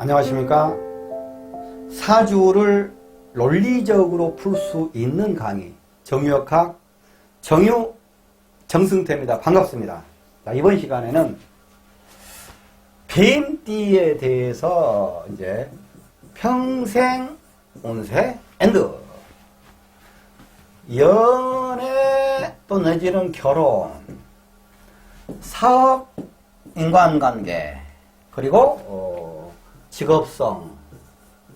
안녕하십니까. 사주를 논리적으로 풀 수 있는 강의. 정유역학 정유 정승태입니다. 반갑습니다. 자, 이번 시간에는 뱀띠에 대해서 이제 평생 운세 앤드 연애 또 내지는 결혼 사업 인간관계 그리고 어, 직업성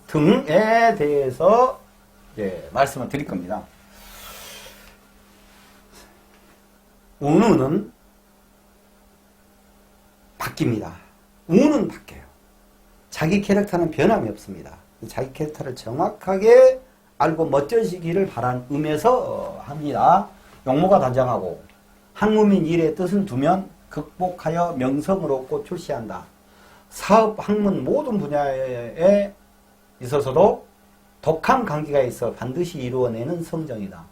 등에 대해서 이제 말씀을 드릴 겁니다. 운은 바뀝니다. 운은 바뀌어요. 자기 캐릭터는 변함이 없습니다. 자기 캐릭터를 정확하게 알고 멋져지기를 바란 의미에서 어, 합니다. 용모가 단정하고 학문민 일의 뜻을 두면 극복하여 명성을 얻고 출시한다. 사업, 학문 모든 분야에 있어서도 독한 관계가 있어 반드시 이루어내는 성정이다.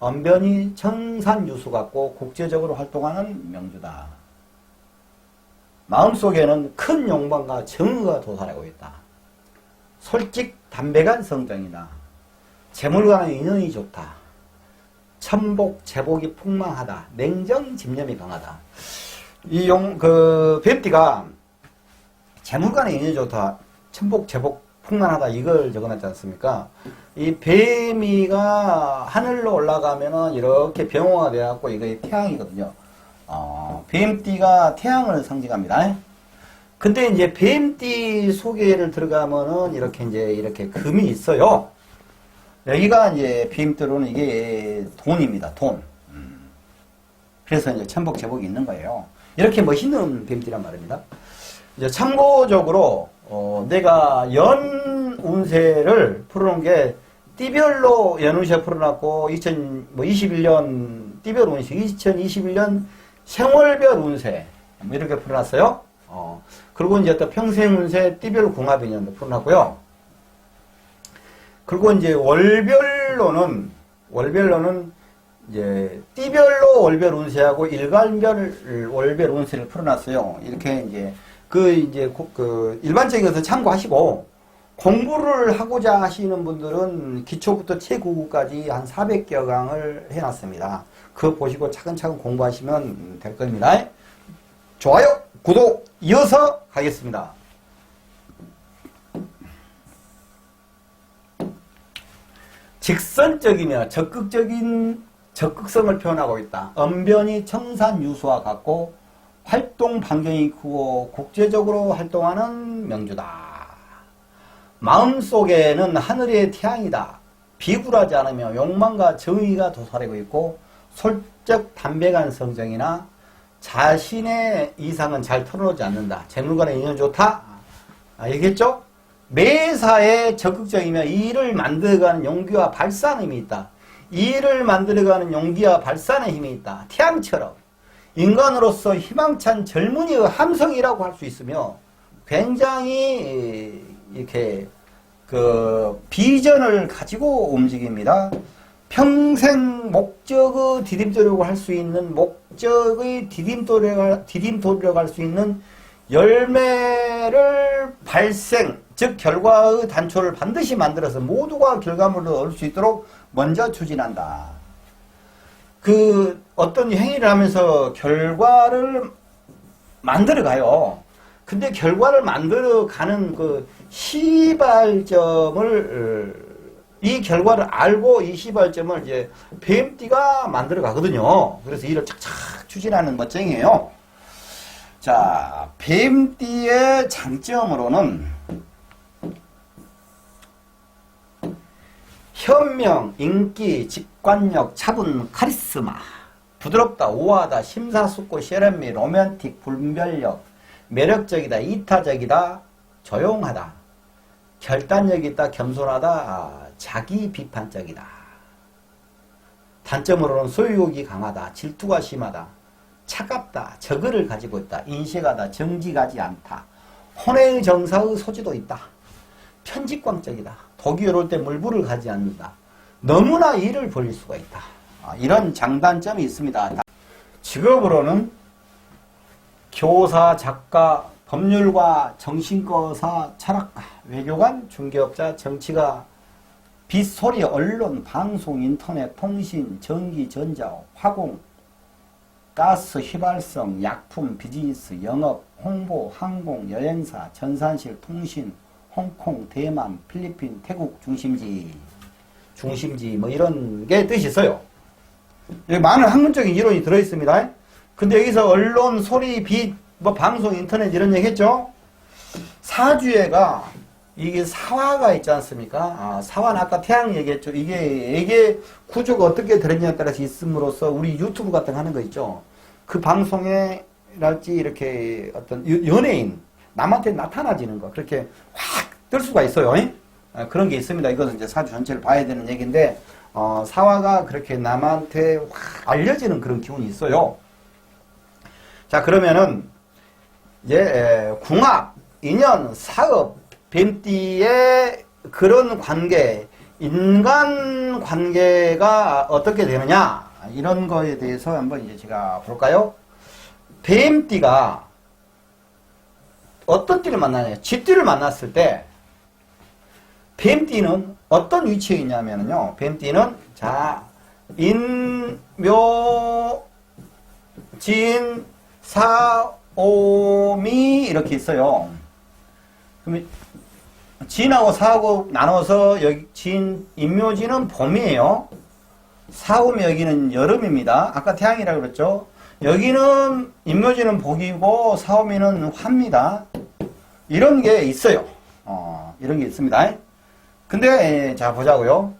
언변이 청산유수 같고 국제적으로 활동하는 명주다. 마음속에는 큰 욕망과 정의가 도사하고 있다. 솔직 담백한 성정이다. 재물과의 인연이 좋다. 천복, 제복이 풍망하다. 냉정, 집념이 강하다. 이 용, 그, 뱀띠가 재물 간의 인연이 좋다. 천복, 제복, 풍만하다. 이걸 적어놨지 않습니까? 이 뱀이가 하늘로 올라가면은 이렇게 병호가 돼갖고 이게 태양이거든요. 어, 뱀띠가 태양을 상징합니다. 근데 이제 뱀띠 소개를 들어가면은 이렇게 이제 이렇게 금이 있어요. 여기가 이제 뱀띠로는 이게 돈입니다. 돈. 음. 그래서 이제 천복 제복이 있는 거예요. 이렇게 멋있는 뱀띠란 말입니다. 이제 참고적으로 어, 내가 연 운세를 풀어놓은 게 띠별로 연 운세 풀어놨고 2021년 띠별 운세, 2021년 생월별 운세 뭐 이렇게 풀어놨어요. 어, 그리고 이제 또 평생 운세 띠별 궁합 인연도 풀어놨고요. 그리고 이제 월별로는 월별로는 이제 띠별로 월별 운세하고 일간별 월별 운세를 풀어놨어요. 이렇게 이제 그 이제 고- 그 일반적인 것을 참고하시고 공부를 하고자 하시는 분들은 기초부터 최고급까지 한 400여 강을 해놨습니다. 그거 보시고 차근차근 공부하시면 될 겁니다. 좋아요, 구독 이어서 가겠습니다. 직선적이며 적극적인 적극성을 표현하고 있다. 언변이 청산유수와 같고 활동 반경이 크고 국제적으로 활동하는 명주다. 마음속에는 하늘의 태양이다. 비굴하지 않으며 욕망과 정의가 도사리고 있고 솔직 담백한 성정이나 자신의 이상은 잘 털어놓지 않는다. 재물관의 인연 좋다. 아, 얘기했죠? 매사에 적극적이며 일을 만들어가는 용기와 발산의 힘이 있다. 일을 만들어가는 용기와 발산의 힘이 있다. 태양처럼 인간으로서 희망찬 젊은이의 함성이라고 할 수 있으며 굉장히 이렇게 그 비전을 가지고 움직입니다. 평생 목적의 디딤돌이라고 할 수 있는 목적의 디딤돌이라고 디딤돌이라고 할 수 있는 열매를 발생 즉 결과의 단초를 반드시 만들어서 모두가 결과물을 얻을 수 있도록 먼저 추진한다. 그 어떤 행위를 하면서 결과를 만들어 가요. 근데 결과를 만들어 가는 그 시발점을 어, 이 결과를 알고 이 시발점을 이제 뱀띠가 만들어 가거든요. 그래서 이를 착착 추진하는 멋쟁이에요. 자, 뱀띠의 장점으로는 현명, 인기, 직관력, 차분, 카리스마, 부드럽다, 우아하다, 심사숙고, 세련미, 로맨틱, 분별력, 매력적이다, 이타적이다, 조용하다, 결단력 있다, 겸손하다, 아, 자기 비판적이다. 단점으로는 소유욕이 강하다, 질투가 심하다, 차갑다, 저거를 가지고 있다, 인식하다, 정직하지 않다, 혼의 정사의 소지도 있다, 편집광적이다, 독이 오를 때 물불을 가지 않는다, 너무나 일을 벌릴 수가 있다. 아, 이런 장단점이 있습니다. 직업으로는 교사, 작가, 법률과 정신과사, 철학가, 외교관, 중개업자, 정치가 빗소리, 언론, 방송, 인터넷, 통신, 전기, 전자, 화공, 가스, 휘발성, 약품, 비즈니스, 영업, 홍보, 항공, 여행사, 전산실, 통신, 홍콩, 대만, 필리핀, 태국 중심지, 중심지 뭐 이런 게 뜻이 있어요. 여기 많은 학문적인 이론이 들어있습니다. 근데 여기서 언론, 소리, 빛, 뭐 방송, 인터넷 이런 얘기 했죠? 사주에가 이게 사화가 있지 않습니까? 아, 사화는 아까 태양 얘기했죠. 이게, 이게 구조가 어떻게 들었냐에 따라서 있음으로써 우리 유튜브 같은 거 하는 거 있죠. 그 방송에 랄지 이렇게 어떤 여- 연예인, 남한테 나타나지는 거. 그렇게 확 뜰 수가 있어요. 아, 그런 게 있습니다. 이것은 이제 사주 전체를 봐야 되는 얘기인데, 어, 사화가 그렇게 남한테 확 알려지는 그런 기운이 있어요. 자, 그러면은, 이제, 에, 궁합, 인연, 사업, 뱀띠의 그런 관계, 인간 관계가 어떻게 되느냐, 이런 거에 대해서 한번 이제 제가 볼까요? 뱀띠가 어떤 띠를 만나냐, 쥐띠를 만났을 때, 뱀띠는 어떤 위치에 있냐면요. 뱀띠는 자 인묘 진 사오미 이렇게 있어요. 그러면 진하고 사하고 나눠서 여기 진 인묘진은 봄이에요. 사오미 여기는 여름입니다. 아까 태양이라고 그랬죠. 여기는 인묘진은 복이고 사오미는 화입니다. 이런 게 있어요. 어, 이런 게 있습니다. 근데 자 보자고요.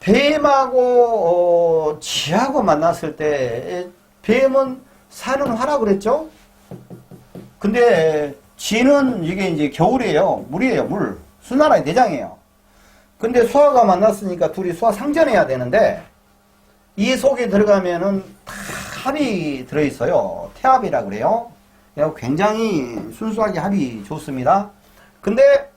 뱀하고 어, 쥐하고 만났을 때 뱀은 사는 화라 그랬죠? 근데 쥐는 이게 이제 겨울이에요. 물이에요, 물. 수나라의 대장이에요. 근데 수화가 만났으니까 둘이 수화 상전해야 되는데 이 속에 들어가면은 다 합이 들어있어요. 태합이라 그래요. 굉장히 순수하게 합이 좋습니다. 근데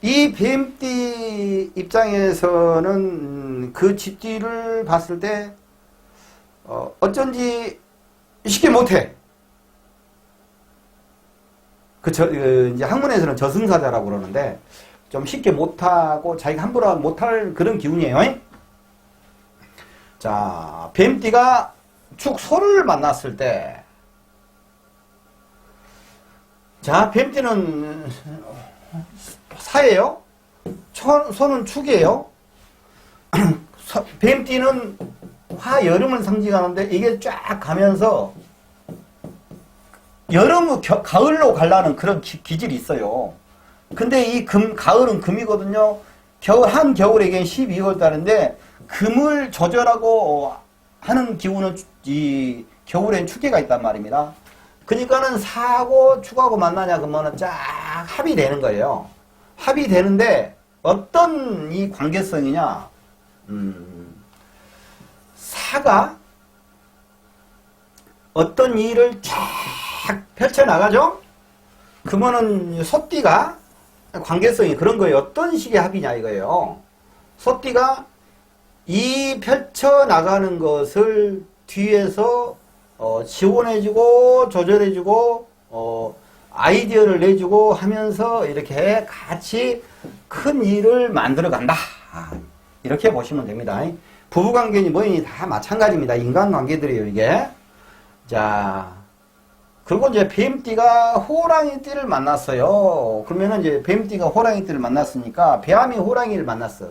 이 뱀띠 입장에서는 음, 그 쥐띠를 봤을 때 어, 어쩐지 쉽게 못해. 그, 저, 그 이제 학문에서는 저승사자라고 그러는데 좀 쉽게 못하고 자기가 함부로 못할 그런 기운이에요. 자, 뱀띠가 축 소를 만났을 때 자, 뱀띠는 사예요. 천, 손은 축이에요. 서- 뱀띠는 화 여름을 상징하는데 이게 쫙 가면서 여름 겨, 가을로 가려는 그런 기, 질이 있어요. 근데 이 금 가을은 금이거든요. 겨울 한 겨울에겐 12월 달인데 금을 조절하고 하는 기운은 추- 이 겨울엔 축계가 있단 말입니다. 그러니까는 사하고 축하고 만나냐 그러면은 쫙 합이 되는 거예요. 합이 되는데 어떤 이 관계성이냐? 음, 사가 어떤 일을 쫙 펼쳐 나가죠? 그러면은 소띠가 관계성이 그런 거예요. 어떤 식의 합이냐 이거예요. 소띠가 이 펼쳐 나가는 것을 뒤에서 어, 지원해주고 조절해주고 어, 아이디어를 내주고 하면서 이렇게 같이 큰 일을 만들어 간다. 아, 이렇게 보시면 됩니다. 부부관계니 뭐니 다 마찬가지입니다. 인간관계들이에요, 이게. 자, 그리고 이제 뱀띠가 호랑이띠를 만났어요. 그러면은 이제 뱀띠가 호랑이띠를 만났으니까 뱀이 호랑이를 만났어.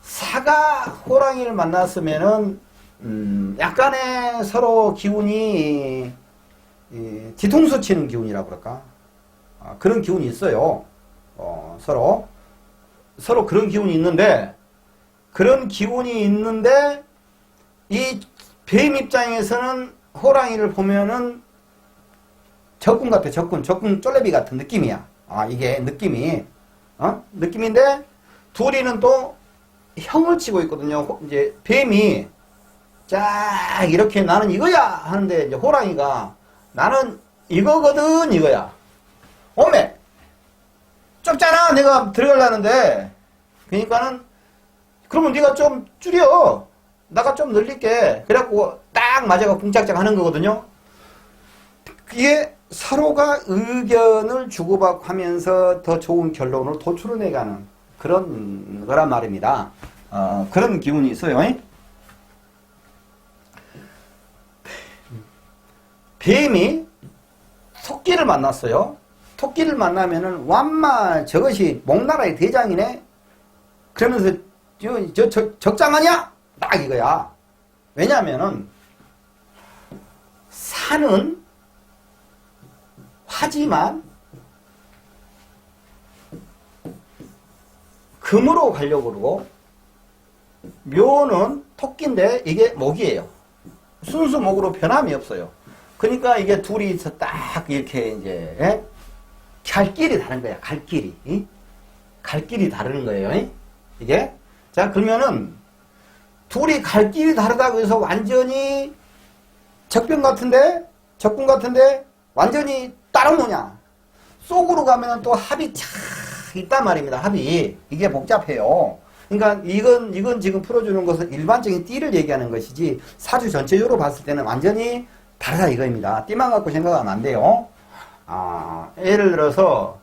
사가 호랑이를 만났으면은 음, 약간의 서로 기운이 이, 뒤통수 치는 기운이라고 그럴까? 아, 그런 기운이 있어요. 어, 서로. 서로 그런 기운이 있는데, 그런 기운이 있는데, 이뱀 입장에서는 호랑이를 보면은 적군 같아, 적군. 적군 쫄래비 같은 느낌이야. 아, 이게 느낌이. 어? 느낌인데, 둘이는 또 형을 치고 있거든요. 호- 이제 뱀이 쫙 이렇게 나는 이거야 하는데 이제 호랑이가 나는 이거거든 이거야. 오메 좁잖아 내가 들어가려는데 그러니까는 그러면 네가 좀 줄여 나가 좀 늘릴게 그래갖고 딱 맞아가 붕짝짝 하는 거거든요. 이게 서로가 의견을 주고받고 하면서 더 좋은 결론을 도출해가는 그런 거란 말입니다. 어, 그런 기운이 있어요. 뱀이 토끼를 만났어요. 토끼를 만나면은 완마 저것이 목나라의 대장이네. 그러면서 저, 저, 저 적장하냐? 딱 이거야. 왜냐하면은 산은 하지만 금으로 가려고 그러고 묘는 토끼인데 이게 목이에요. 순수 목으로 변함이 없어요. 그러니까 이게 둘이서 딱 이렇게 이제 예? 갈 길이 다른 거야. 갈 길이. 이? 갈 길이 다르는 거예요. 이? 이게 자 그러면은 둘이 갈 길이 다르다고 해서 완전히 적병 같은데 적군 같은데 완전히 따로 노냐 속으로 가면 또 합이 참 있단 말입니다 합이 이게 복잡해요 그러니까 이건 이건 지금 풀어주는 것은 일반적인 띠를 얘기하는 것이지 사주 전체적으로 봤을 때는 완전히 다르다 이거입니다. 띠만 갖고 생각하면 안 돼요. 아 예를 들어서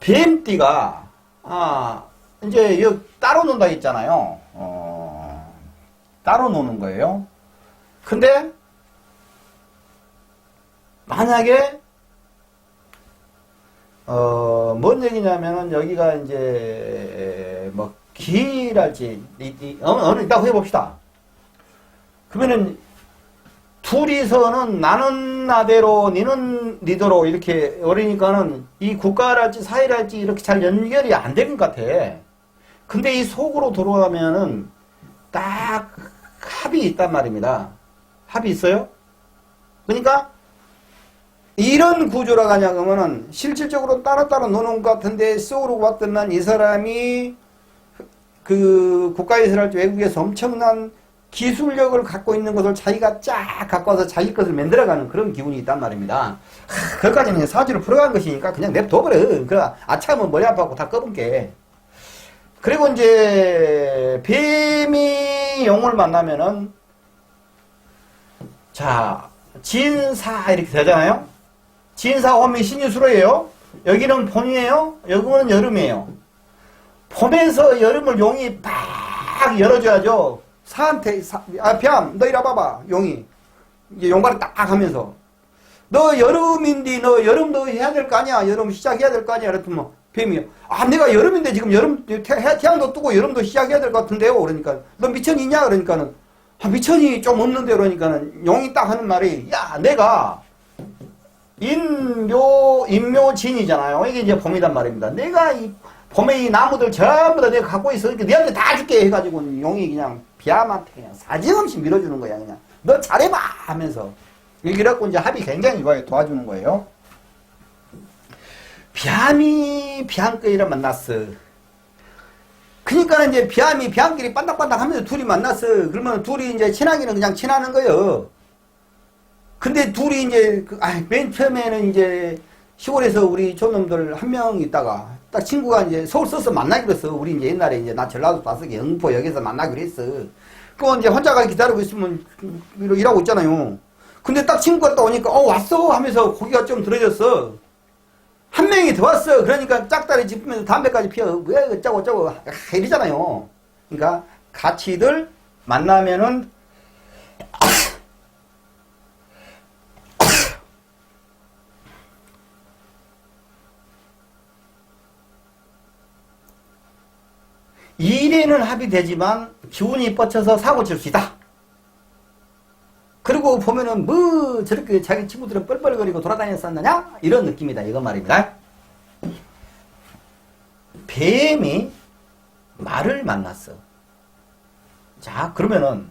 뱀띠가 아 이제 여 따로 논다 했잖아요. 어, 따로 노는 거예요. 근데 만약에 어, 뭔 얘기냐면은 여기가 이제 뭐 기랄지 어느 이따 해봅시다. 그러면은 둘이서는 나는 나대로 니는 니대로 이렇게 어리니까는 이 국가랄지 사회랄지 이렇게 잘 연결이 안 되는 것 같아. 근데 이 속으로 들어가면은 딱 합이 있단 말입니다. 합이 있어요? 그러니까 이런 구조라 가냐 그러면은 실질적으로 따로따로 노는 것 같은데 쏘로 봤더만 이 사람이 그 국가에서 할지 외국에서 엄청난 기술력을 갖고 있는 것을 자기가 쫙 갖고 와서 자기 것을 만들어가는 그런 기운이 있단 말입니다. 하, 그것까지는 사주를 풀어간 것이니까 그냥 냅둬버려. 그 아차하면 머리 아파갖고 다 꺼분게. 그리고 이제 뱀이 용을 만나면은 자 진사 이렇게 되잖아요. 진사 오면 신유수로예요. 여기는 봄이에요. 여기는 여름이에요. 봄에서 여름을 용이 팍 열어줘야죠. 사한테 사, 아 뱀, 너 이리 와봐봐 용이 이제 용발을 딱 하면서 너 여름인데 너 여름도 해야 될 거 아니야. 여름 시작해야 될 거 아니야. 그랬더니 뱀이 아 내가 여름인데 지금 여름 태, 태양도 뜨고 여름도 시작해야 될 것 같은데요. 그러니까 너 미천이 있냐? 그러니까는 아, 미천이 좀 없는데 그러니까는 용이 딱 하는 말이 야 내가 인묘 인묘진이잖아요. 이게 이제 봄이란 말입니다. 내가 이 봄에 이 나무들 전부 다 내가 갖고 있어. 그러니까 너한테 다 줄게 해가지고 용이 그냥 비암한테 그냥 사정없이 밀어주는 거야 그냥. 너 잘해봐 하면서 이래갖고 이제 합이 굉장히 이거에 도와주는 거예요. 비암이 비암끼리를 만났어. 그러니까 이제 비암이 비암끼리 반닥반닥 하면서 둘이 만났어. 그러면 둘이 이제 친하기는 그냥 친하는 거예요. 근데 둘이 이제 그, 아, 맨 처음에는 이제 시골에서 우리 촌놈들 한 명 있다가 딱 친구가 이제 서울 서서 만나기로 했어. 우리 이제 옛날에 이제 나 전라도 다섯 개 영포역에서 만나기로 했어. 그 이제 혼자 가 기다리고 있으면 일하고 있잖아요. 근데 딱 친구가 또 오니까 어 왔어 하면서 고기가 좀 들어졌어. 한 명이 더 왔어. 그러니까 짝다리 짚으면서 담배까지 피워. 왜 어쩌고 저쩌고 이러잖아요. 그러니까 같이들 만나면은 일에는 합의되지만 기운이 뻗쳐서 사고 칠 수 있다. 그리고 보면은 뭐 저렇게 자기 친구들은 뻘뻘거리고 돌아다녔었느냐? 이런 느낌이다. 이건 말입니다. 뱀이 말을 만났어. 자, 그러면은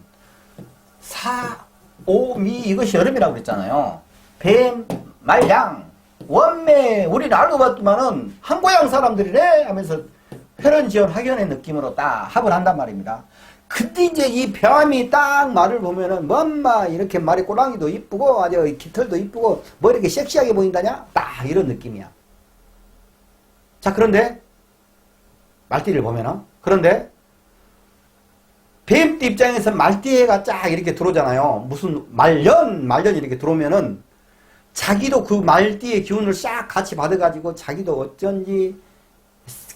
사, 오, 미 이것이 여름이라고 그랬잖아요. 뱀, 말양, 원매 우리는 알고 봤더만은 한고향 사람들이래 하면서 혈연 지원 확연의 느낌으로 딱 합을 한단 말입니다. 그때 이제 이 병함이 딱 말을 보면은 뭔마 이렇게 말이 꼬랑이도 이쁘고 아주 깃털도 이쁘고 뭐 이렇게 섹시하게 보인다냐? 딱 이런 느낌이야. 자 그런데 말띠를 보면은 그런데 뱀띠 입장에서 말띠가 쫙 이렇게 들어오잖아요. 무슨 말년 말년 이렇게 들어오면은 자기도 그 말띠의 기운을 싹 같이 받아가지고 자기도 어쩐지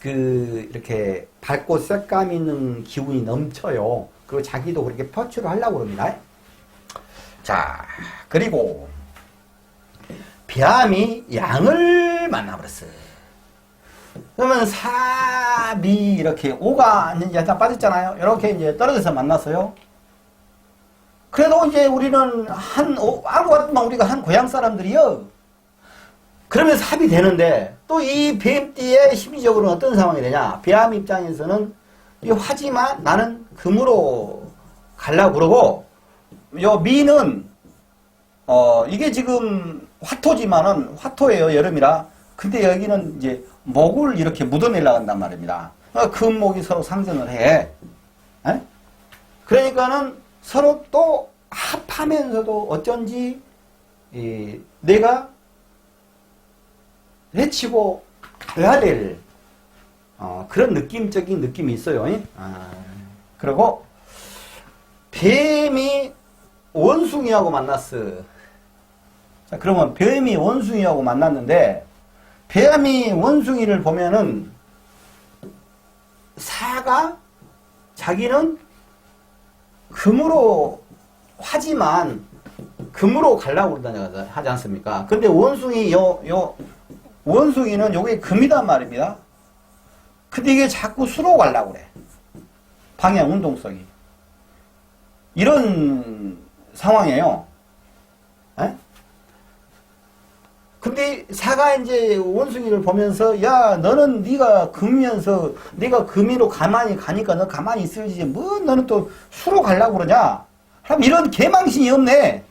그 이렇게 밝고 색감 있는 기운이 넘쳐요. 그리고 자기도 그렇게 표출을 하려고 그럽니다. 자, 그리고 뱀이 양을 만나버렸어요. 그러면 사비 이렇게 오가 이제 약간 빠졌잖아요. 이렇게 이제 떨어져서 만났어요. 그래도 이제 우리는 한 오- 알고 봤더만 우리가 한 고향 사람들이요. 그러면서 합이 되는데 또 이 뱀띠의 심리적으로는 어떤 상황이 되냐? 뱀 입장에서는 이 화지만 나는 금으로 갈라 그러고 요 미는 어 이게 지금 화토지만은 화토예요 여름이라 근데 여기는 이제 목을 이렇게 묻어내려 한단 말입니다. 어, 금목이 서로 상전을 해. 에? 그러니까는 서로 또 합하면서도 어쩐지 이, 내가 해치고 가야 될 어, 그런 느낌적인 느낌이 있어요. 이? 아, 그리고 뱀이 원숭이하고 만났어. 자, 그러면 뱀이 원숭이하고 만났는데 뱀이 원숭이를 보면은 사가 자기는 금으로 하지만 금으로 가려고 그러다 하지 않습니까? 근데 원숭이 요, 요, 원숭이는 요게 금이단 말입니다. 근데 이게 자꾸 수로 가려고 그래. 방향 운동성이. 이런 상황이에요. 에? 근데 사가 이제 원숭이를 보면서 야 너는 네가 금이면서 네가 금이로 가만히 가니까 너 가만히 있을지 뭐 너는 또 수로 가려고 그러냐 그럼 이런 개망신이 없네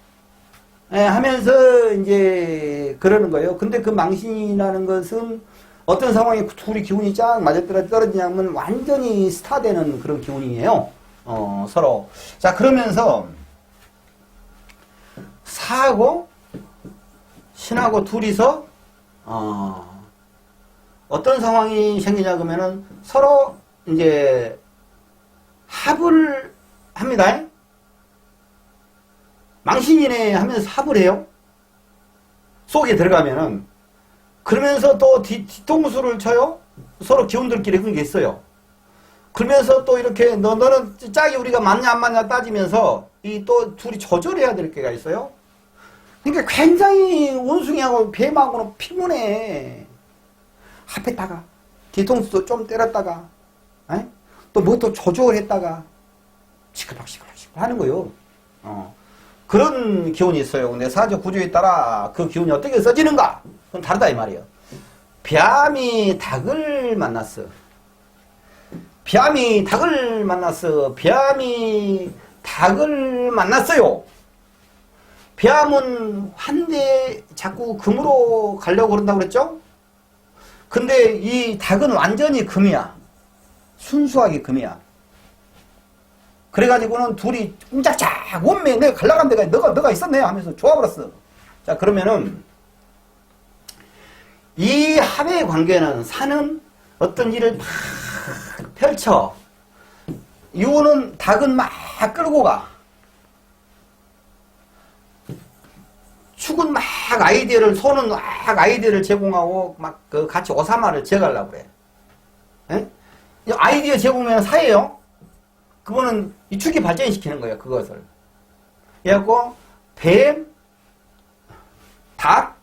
예, 하면서 이제 그러는 거예요. 근데 그 망신이라는 것은 어떤 상황에 둘이 기운이 쫙 맞아떨어 떨어지냐면 완전히 스타 되는 그런 기운이에요. 어, 서로. 자 그러면서 사하고 신하고 둘이서 어, 어떤 상황이 생기냐 그러면은 서로 이제 합을 합니다. 망신이네 하면서 합을 해요. 속에 들어가면은 그러면서 또 뒤, 뒤통수를 쳐요. 서로 기운들끼리 그런 게 있어요. 그러면서 또 이렇게 너 너는 짝이 우리가 맞냐 안 맞냐 따지면서 이 또 둘이 조절해야 될 게가 있어요. 그러니까 굉장히 원숭이하고 뱀하고는 피곤해. 합했다가 뒤통수도 좀 때렸다가 또 뭐 또 조절했다가 시끌박 시끌 하는 거요. 어. 그런 기운이 있어요. 근데 사주 구조에 따라 그 기운이 어떻게 써지는가? 그건 다르다 이 말이에요. 뱀이 닭을 만났어. 뱀이 닭을 만났어. 뱀이 닭을 만났어요. 뱀은 한데 자꾸 금으로 가려고 그런다고 그랬죠? 근데 이 닭은 완전히 금이야. 순수하게 금이야. 그래가지고는 둘이 꿍짝짝 원매 내가 갈라간 데가 너가 너가 있었네 하면서 좋아버렸어. 자 그러면은 이 합의 관계는 사는 어떤 일을 막 펼쳐 이거는 닭은 막 끌고 가. 축은 막 아이디어를 소는 막 아이디어를 제공하고 막 그 같이 오사마를 지어가려고 그래. 에? 이 아이디어 제공하면 사예요. 그거는 이 축이 발전시키는 거예요. 그것을. 그래갖고 뱀, 닭,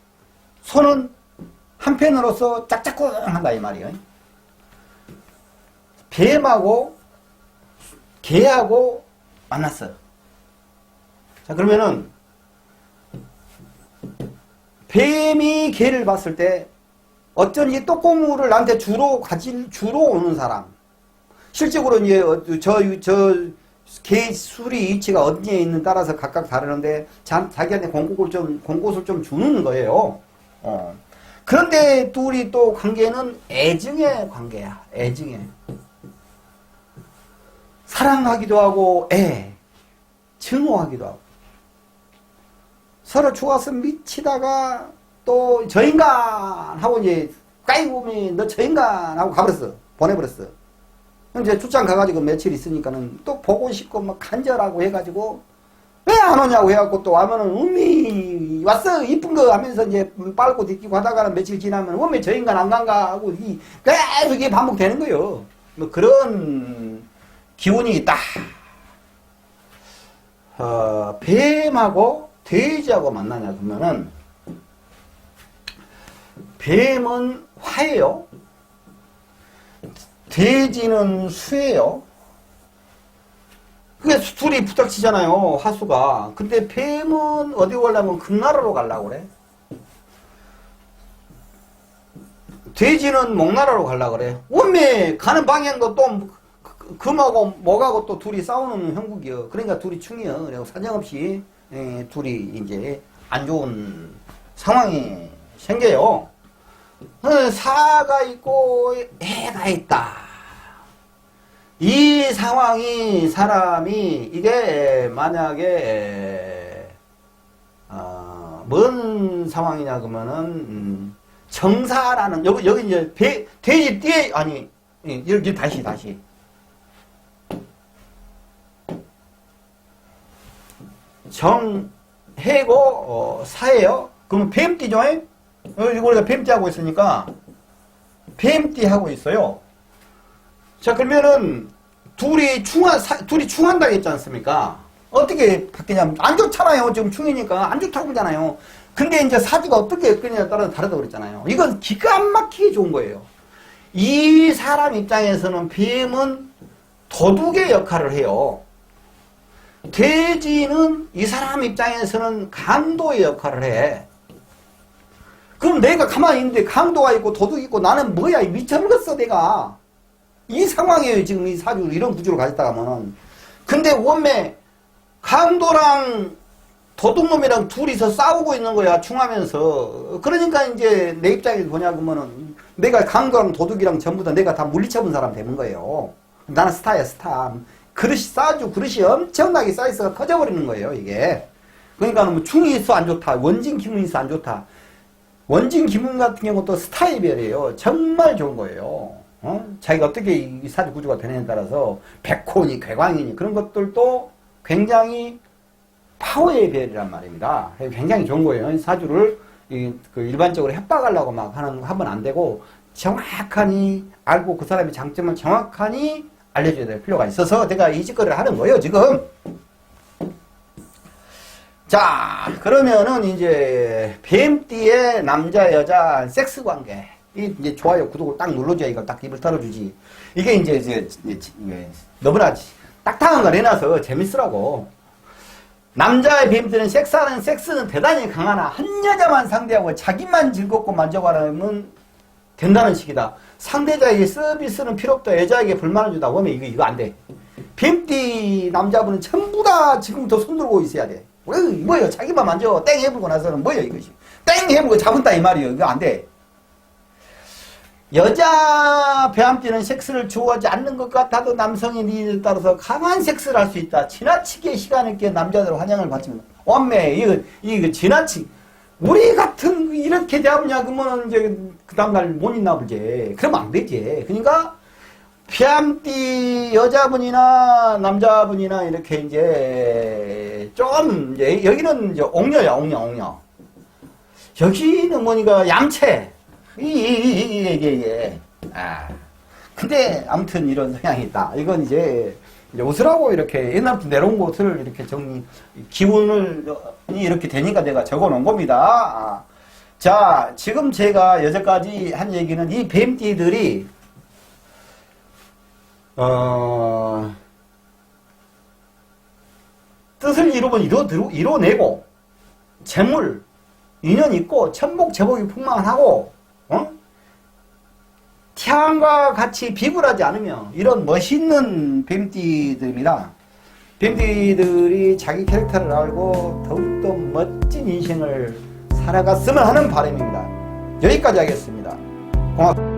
소는 한편으로서 짝짝꿍 한다 이 말이에요. 뱀하고 개하고 만났어요. 자 그러면은 뱀이 개를 봤을 때 어쩐지 떡고물을 나한테 주로 가질 주로 오는 사람 실적으로 이제 저 저 개 수리 위치가 어디에 있는 따라서 각각 다르는데 자, 자기한테 공곡을 좀 공곳을 좀 주는 거예요. 어. 그런데 둘이 또 관계는 애증의 관계야. 애증의 사랑하기도 하고 애 증오하기도 하고 서로 좋아서 미치다가 또 저 인간 하고 이제 까이고미 너 저 인간 하고 가버렸어 보내버렸어 이제 출장 가가지고 며칠 있으니까는 또 보고 싶고 막 간절하고 해가지고 왜 안 오냐고 해갖고 또 와면은 음이 왔어 이쁜 거 하면서 이제 빨고 딛기고 하다가는 며칠 지나면 음에 저 인간 안 간가 하고 이 계속 이게 반복되는 거예요. 뭐 그런 기운이 있다. 어, 뱀하고 돼지하고 만나냐 그러면은 뱀은 화예요. 돼지는 수예요. 그게 둘이 부닥치잖아요, 화수가. 근데 뱀은 어디 가려면 금나라로 가려고 그래. 돼지는 목나라로 가려고 그래. 원매 가는 방향도 또 그- 금하고 목하고 또 둘이 싸우는 형국이요. 그러니까 둘이 충이요. 그리고 사정없이 예, 둘이 이제 안 좋은 상황이 생겨요. 어, 사가 있고 해가 있다. 이 상황이 사람이 이게 만약에 어, 뭔 상황이냐 그러면은 음, 정사라는 여기 여기 이제 배, 돼지 띠에 아니 예, 여기 다시 다시 정해고 어, 사예요. 그러면 뱀띠죠? 어, 우리가 뱀띠 하고 있으니까 뱀띠 하고 있어요. 자 그러면은 둘이 충한 사- 둘이 충한다고 했지 않습니까? 어떻게 바뀌냐면 안 좋잖아요. 지금 충이니까 안 좋다고 그러잖아요. 근데 이제 사주가 어떻게 끄냐에 따라서 다르다고 그랬잖아요. 이건 기가 막히게 좋은 거예요. 이 사람 입장에서는 뱀은 도둑의 역할을 해요. 돼지는 이 사람 입장에서는 강도의 역할을 해. 그럼 내가 가만히 있는데 강도가 있고 도둑이 있고 나는 뭐야 미쳐버렸어 내가. 이 상황이에요 지금 이 사주 이런 구조를 가졌다 하면은. 근데 원매 강도랑 도둑놈이랑 둘이서 싸우고 있는 거야 충하면서. 그러니까 이제 내 입장이 뭐냐 그러면은 내가 강도랑 도둑이랑 전부 다 내가 다 물리쳐본 사람 되는 거예요. 나는 스타야 스타. 그릇이 쌓아주 그릇이 엄청나게 쌓여서 터져버리는 거예요 이게. 그러니까 뭐 충이 있어 안 좋다. 원진 기운이 있어 안 좋다. 원진 기문 같은 경우도 스타일별이에요. 정말 좋은 거예요. 어? 자기가 어떻게 이 사주 구조가 되느냐에 따라서 백호니 괴광이니 그런 것들도 굉장히 파워의 별이란 말입니다. 굉장히 좋은 거예요. 이 사주를 이, 그 일반적으로 협박하려고 막 하는 거 하면 안 되고 정확하니 알고 그 사람의 장점을 정확하니 알려줘야 될 필요가 있어서 제가 이 짓거리를 하는 거예요, 지금. 자, 그러면은 이제 뱀띠의 남자 여자 섹스 관계. 이 이제 좋아요 구독을 딱 눌러줘야 이걸 딱 입을 털어주지. 이게 이제 이제, 이제 너무나 딱딱한 걸 해놔서 재밌으라고. 남자의 뱀띠는 섹스하는 섹스는 대단히 강하나 한 여자만 상대하고 자기만 즐겁고 만족하려면 된다는 식이다. 상대자에게 서비스는 필요 없다. 여자에게 불만을 주다. 보면 이거 이거 안 돼. 뱀띠 남자분은 전부 다 지금부터 손 들고 있어야 돼. 왜 뭐예요? 자기만 만져 땡 해보고 나서는 뭐예요 이것이? 땡 해보고 잡은다 이 말이에요. 이거 안 돼. 여자 배암띠는 섹스를 좋아하지 않는 것 같아도 남성의 니즈에 따라서 강한 섹스를 할 수 있다. 지나치게 시간 있게 남자들 환영을 받지만 원매 이거 이거 지나치 우리 같은 이렇게 잡냐 그러면 이제 그 다음날 못 있나 보지. 그러면 안 되지. 그러니까 피암띠 여자분이나 남자분이나 이렇게 이제 좀 이제 여기는 이제 옥녀야 옥녀 옥녀. 여기는 뭐니까 얌체. 이게. 아. 근데 아무튼 이런 성향이 있다. 이건 이제 웃으라고 이렇게 옛날부터 내려온 것을 이렇게 정리 기운을 이렇게 되니까 내가 적어 놓은 겁니다. 아. 자, 지금 제가 여태까지 한 얘기는 이 뱀띠들이 어, 뜻을 이루면 이뤄, 이뤄내고, 재물, 인연 있고, 천복, 제복이 풍만하고, 어? 태양과 같이 비굴하지 않으면, 이런 멋있는 뱀띠들이라, 뱀띠들이 자기 캐릭터를 알고, 더욱더 멋진 인생을 살아갔으면 하는 바람입니다. 여기까지 하겠습니다. 고맙습니다.